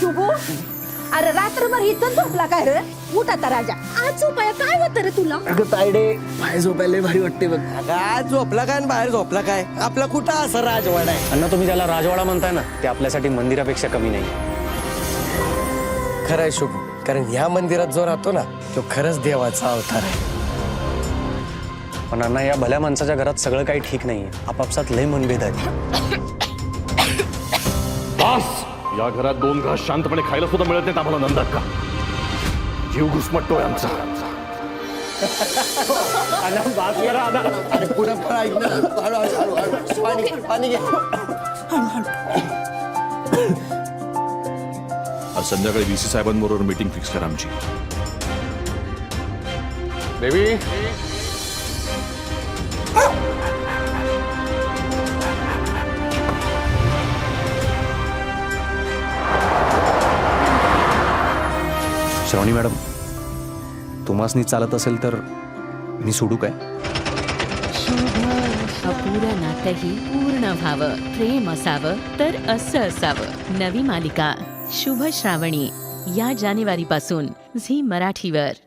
शुभू अरे रात्रभर इथं झोपला काय रे? उठ आता राजा. आज झोपाय काय होतं रे तुला? अगं तायडे पाय झोपायला भारी वाटते बघ. आज झोपला काय आणि बाहेर झोपला काय? आपला कुठं असं राजवाडा आहे? अण्णा तुम्ही ज्याला राजवाडा म्हणताय ना ते आपल्यासाठी मंदिरापेक्षा कमी नाही. खरंय शुभ कारण ह्या मंदिरात जो राहतो ना तो खरंच देवाचा अवतार आहे. पण अण्णा या भल्या माणसाच्या घरात सगळं काही ठीक नाहीये. आपापसात लय मनभेद आहेत. बास! या घरात दोन घास शांतपणे खायला सुद्धा मिळत नाहीत आम्हाला नंदाक्का जीव घुसमटतोय आमचा. अरे पुढं पण ऐक ना. हळू, हळू, हळू, हळू. पाणी घे, पाणी घे. आज संध्याकाळी व्ही सी साहेबांबरोबर मीटिंग फिक्स करा आमची. देवी. श्रावणी मॅडम तुम्हासनी चालत असेल तर मी सोडू काय? शुभ अपुरं पूर्ण व्हावं. प्रेम असावं तर असं असावं. नवी मालिका शुभ श्रावणी या जानेवारीपासून झी मराठीवर.